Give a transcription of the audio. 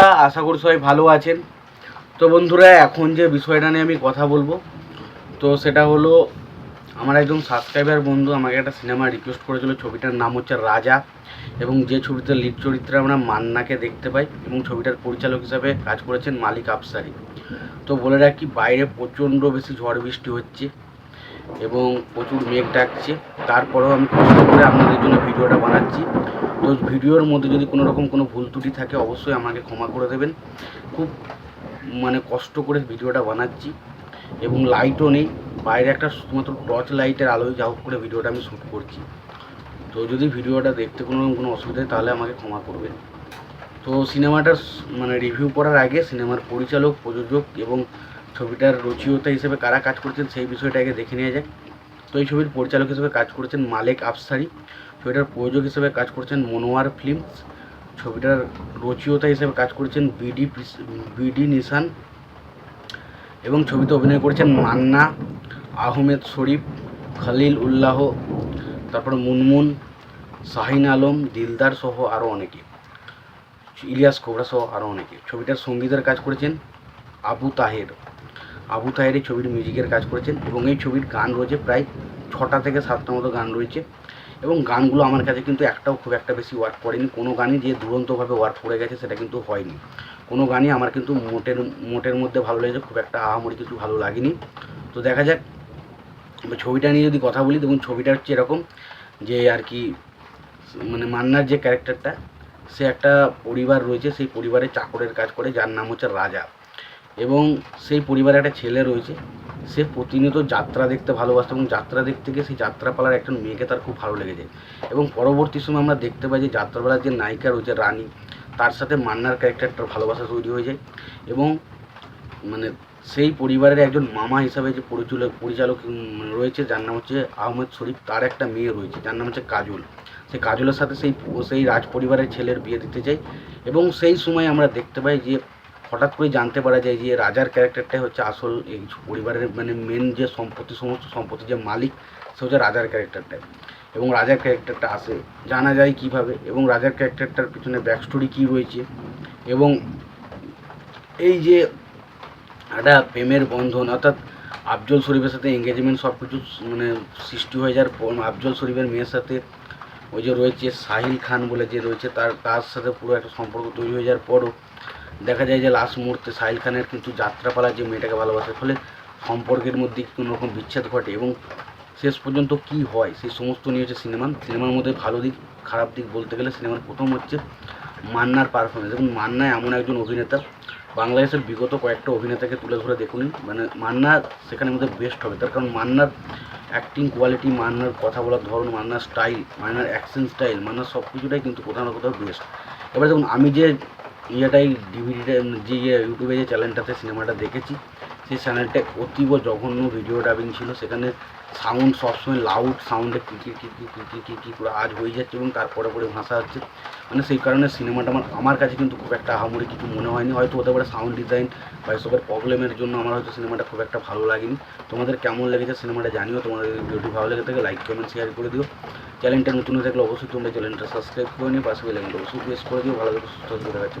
আশা করি সবাই ভালো আছেন। তো বন্ধুরা, এখন যে বিষয়টা নিয়ে আমি কথা বলব, তো সেটা হলো আমার একজন সাবস্ক্রাইবার বন্ধু আমাকে একটা সিনেমা রিকোয়েস্ট করেছিল, ছবিটার নাম হচ্ছে রাজা এবং যে ছবিতে লিড চরিত্রে আমরা মান্নাকে দেখতে পাই এবং ছবিটার পরিচালক হিসাবে কাজ করেছেন মালিক আফসারি। তো বলে রাখি, বাইরে প্রচণ্ড বেশি ঝড় বৃষ্টি হচ্ছে। এবং প্রচুর মেঘ ডাকছে। তারপরেও আমি কষ্ট করে আপনাদের জন্য ভিডিওটা বানাচ্ছি। তো ভিডিওর মধ্যে যদি কোনো রকম কোনো ভুল ত্রুটি থাকে, অবশ্যই আমাকে ক্ষমা করে দেবেন। খুব মানে কষ্ট করে ভিডিওটা বানাচ্ছি এবং লাইটও নেই। বাইরে একটা শুধুমাত্র টর্চ লাইটের আলোয় যা করে ভিডিওটা আমি শ্যুট করছি। তো যদি ভিডিওটা দেখতে কোনো রকম কোনো অসুবিধা তাহলে আমাকে ক্ষমা করবেন। তো সিনেমাটার মানে রিভিউ করার আগে সিনেমার পরিচালক, প্রযোজক এবং ছবিটার রচয়িতা হিসেবে কারা কাজ করছেন সেই বিষয়টা আগে দেখে নেওয়া যাক। তো এই ছবির পরিচালক হিসেবে কাজ করেছেন মালেক আফসারি। ছবিটার প্রযোজক হিসেবে কাজ করছেন মনোয়ার ফিল্মস। ছবিটার রচিয়তা হিসেবে কাজ করেছেন বিডি বিডি নিশান। এবং ছবিতে অভিনয় করেছেন মান্না আহমেদ শরীফ, খালিল উল্লাহ, তারপর মুনমুন, শাহিন আলম, দিলদার সহ আরও অনেকে। ইলিয়াস কোবরা সহ আরও অনেকে। ছবিটার সঙ্গীতের কাজ করেছেন আবু তাহের। আবু তাহের এই ছবির মিউজিকের কাজ করেছেন এবং এই ছবির গান রয়েছে প্রায় ছটা থেকে সাতটা মতো গান রয়েছে। এবং গানগুলো আমার কাছে কিন্তু একটাও খুব একটা বেশি ওয়ার্ক করেনি। কোনো গানই যে দুরন্তভাবে ওয়ার্ক করে গেছে সেটা কিন্তু হয়নি। কোনো গানই আমার কিন্তু মোটের মোটের মধ্যে ভালো লেগেছে, খুব একটা আহামরি কিছু ভালো লাগেনি। তো দেখা যাক ছবিটা নিয়ে যদি কথা বলি, দেখুন ছবিটা হচ্ছে এরকম যে আর কি মানে মান্নার যে ক্যারেক্টারটা সে একটা পরিবার রয়েছে, সেই পরিবারে চাকরের কাজ করে, যার নাম হচ্ছে রাজা। এবং সেই পরিবারে একটা ছেলে রয়েছে, সে প্রতিনিয়ত যাত্রা দেখতে ভালোবাসে এবং যাত্রা দেখতে গিয়ে সেই যাত্রাপালার একজন মেয়েকে তার খুব ভালো লেগেছে। এবং পরবর্তী সময় আমরা দেখতে পাই যে যাত্রাপালার যে নায়িকা রয়েছে রানী, তার সাথে মান্নার ক্যারেক্টারটার ভালোবাসা তৈরি হয়ে যায় এবং মানে সেই পরিবারের একজন মামা হিসাবে যে পরিচালক পরিচালক রয়েছে, যার নাম হচ্ছে আহমেদ শরীফ, তার একটা মেয়ে রয়েছে, যার নাম হচ্ছে কাজল। সেই কাজলের সাথে সেই সেই রাজ পরিবারের ছেলের বিয়ে দিতে চাই এবং সেই সময় আমরা দেখতে পাই যে হঠাৎ করে জানতে পারা যায় যে রাজার ক্যারেক্টারটাই হচ্ছে আসল এই পরিবারের মানে মেন যে সম্পত্তি, সমস্ত সম্পত্তির যে মালিক, সে হচ্ছে রাজার ক্যারেক্টারটাই। এবং রাজার ক্যারেক্টারটা আসে, জানা যায় কীভাবে, এবং রাজার ক্যারেক্টারটার পিছনে ব্যাক স্টোরি কী রয়েছে, এবং এই যে একটা প্রেমের বন্ধন, অর্থাৎ আফজল শরীফের সাথে এঙ্গেজমেন্ট সব কিছু মানে সৃষ্টি হয়ে যাওয়ার পর, আফজল শরীফের মেয়ের সাথে ওই যে রয়েছে সাহিল খান বলে যে রয়েছে, তার তার সাথে পুরো একটা সম্পর্ক তৈরি হয়ে যাওয়ার পরও দেখা যায় যে লাস্ট মুহূর্তে সাহিল খানের কিন্তু যাত্রাপালা যে মেয়েটাকে ভালোবাসে, ফলে সম্পর্কের মধ্যে কোনো রকম বিচ্ছেদ ঘটে এবং শেষ পর্যন্ত কি হয়? সেই সমস্ত নিয়ে হচ্ছে সিনেমা। সিনেমার মধ্যে ভালো দিক, খারাপ দিক বলতে গেলে সিনেমার প্রথম হচ্ছে মান্নার পারফরমেন্স এবং মান্না এমন একজন অভিনেতা। বাংলাদেশের বিগত কয়েকটা অভিনেতাকে তুলে ধরে দেখুন মানে মান্না সেখানে মধ্যে বেস্ট হবে। তার কারণ মান্নার অ্যাক্টিং কোয়ালিটি মান্নার কথা বলার ধরন, মান্নার স্টাইল মান্নার অ্যাকশন স্টাইল মান্নার সব কিছুটাই কিন্তু কোথাও না কোথাও বেস্ট এবার দেখুন, আমি যে ইয়েটাই ডিভিডিটা যে ইয়ে ইউটিউবে যে চ্যানেলটাতে সিনেমাটা দেখেছি, সেই চ্যানেলটা অতীব জঘন্য ভিডিও ডাবিং ছিল। সেখানে সাউন্ড সবসময় লাউড সাউন্ডে কিকির কিকির কিকির কিকির পুরো আজ হয়ে যাচ্ছে এবং তারপরে পরে ভাষা হচ্ছে। মানে সেই কারণে সিনেমাটা আমার আমার কাছে কিন্তু খুব একটা আহামরি কিছু মনে হয়নি। হয়তো হতে পারে সাউন্ড ডিজাইন বা এসবের প্রবলেমের জন্য আমার হয়তো সিনেমাটা খুব একটা ভালো লাগেনি। তোমাদের কেমন লেগেছে সিনেমাটা জানিও। তোমাদের ভিডিওটি ভালো লেগে থাকে লাইক কমেন্ট শেয়ার করে দিও। চ্যানেলটা নতুন হয়ে থাকলে অবশ্যই তোমরা চ্যানেলটা সাবস্ক্রাইব করে নিয়ে পাশে বেলাইনটা অবশ্যই প্রেস করে দিও, ভালো করে সুস্থ করে দেখাচ্ছে